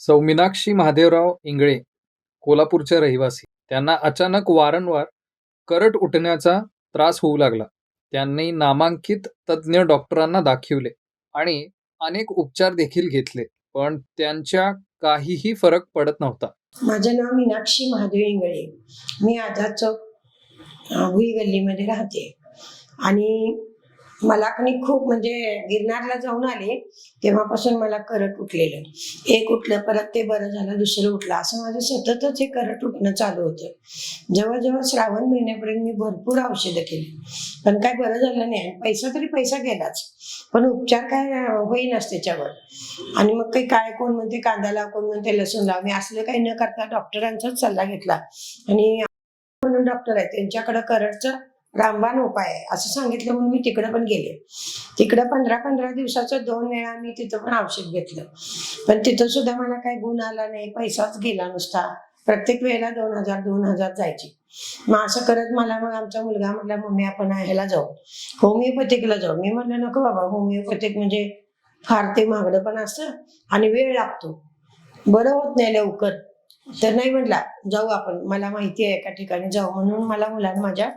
सौ मीनाक्षी महादेवराव इंगळे कोल्हापूरच्या रहिवासी. त्यांना अचानक वारंवार करट उठण्याचा त्रास होऊ लागला. त्यांनी नामांकित तज्ज्ञ डॉक्टरांना दाखविले आणि अनेक उपचार देखील घेतले पण त्यांच्या काहीही फरक पडत नव्हता. माझं नाव मीनाक्षी महादेव इंगळे. मी आझाद चौक भुई गल्लीमध्ये राहते. आणि मला कणी खूप म्हणजे गिरनारला जाऊन आले तेव्हापासून मला करट उठलेलं. एक उठलं परत ते बरं झालं दुसरं उठलं. असं माझं सततच हे करट उठणं चालू होतं. जवळजवळ श्रावण महिन्यापर्यंत मी भरपूर औषधं केली. पण काय बरं झालं नाही. पैसा तरी पैसा गेलाच. पण उपचार काय अं, होईनाच त्याच्यावर. आणि मग काही काय कोण म्हणते कांदा लाव कोण म्हणते लसूण लाव मी असलं काही न करता डॉक्टरांचाच सल्ला घेतला. आणि म्हणून डॉक्टर आहे त्यांच्याकडे करडचं रामबाण उपाय आहे. असं सांगितलं म्हणून मी तिकडं पण गेले. तिकडं पंधरा पंधरा दिवसाचं दोन वेळा मी तिथं पण औषध घेतलं. पण तिथं सुद्धा मला काही गुण आला नाही. पैसाच गेला नुसता. प्रत्येक वेळेला दोन हजार दोन हजार जायची. मग असं करत मला मग आमचा मुलगा म्हटला मम्मी आपण ह्याला जाऊ. होमिओपॅथिकला जाऊ. मी म्हणलं नको बाबा होमिओपॅथिक म्हणजे फार ते महागडं पण असतं आणि वेळ लागतो. बरं होत नाही लवकर. तर नाही म्हटला जाऊ आपण. मला माहिती आहे एका ठिकाणी. जाऊ. म्हणून मला मुलांना माझ्या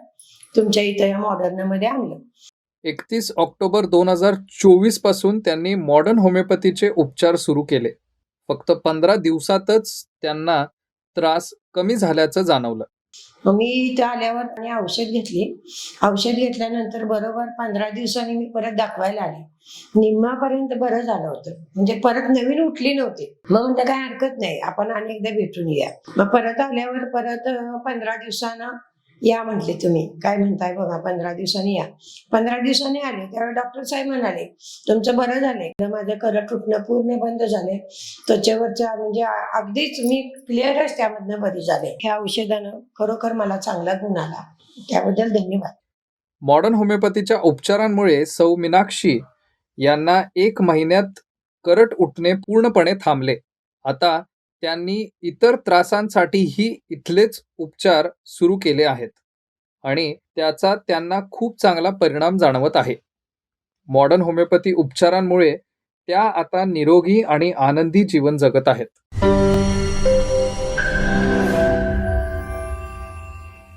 तुमच्या इथं या मॉडर्नमध्ये आणलं. एकतीस ऑक्टोबर दोन हजार चोवीसपासून त्यांनी मॉडर्न होमिओपॅथीचे उपचार सुरू केले. फक्त पंधरा दिवसातच त्यांना त्रास कमी झाल्याचं जाणवलं. मी इथं आल्यावर आणि औषध घेतली. औषध घेतल्यानंतर बरोबर पंधरा दिवसांनी मी परत दाखवायला आले. निम्मापर्यंत बरं झालं होतं. म्हणजे परत नवीन उठली नव्हती. मग म्हणलं काय हरकत नाही. आपण अनेकदा भेटून या मग परत आल्यावर परत पंधरा दिवसानं या म्हटले तुम्ही. काय म्हणताय बघा पंधरा दिवसांनी या. पंधरा दिवसांनी आले त्यावेळी डॉक्टर साहेब म्हणाले तुमचं बरं झालंय. माझं करट तुटणं पूर्ण बंद झालंय. त्वचेवरच्या म्हणजे अगदीच मी क्लिअरच त्यामधनं बरी झाले. ह्या औषधानं खरोखर मला चांगला गुण आला. त्याबद्दल धन्यवाद. मॉडर्न होमिओपॅथीच्या उपचारांमुळे सौ मीनाक्षी यांना एक महिन्यात करट उठणे पूर्णपणे थांबले. आता त्यांनी इतर त्रासांसाठीही इथलेच उपचार सुरू केले आहेत. आणि त्याचा त्यांना खूप चांगला परिणाम जाणवत आहे. मॉडर्न होमिओपॅथी उपचारांमुळे त्या आता निरोगी आणि आनंदी जीवन जगत आहेत.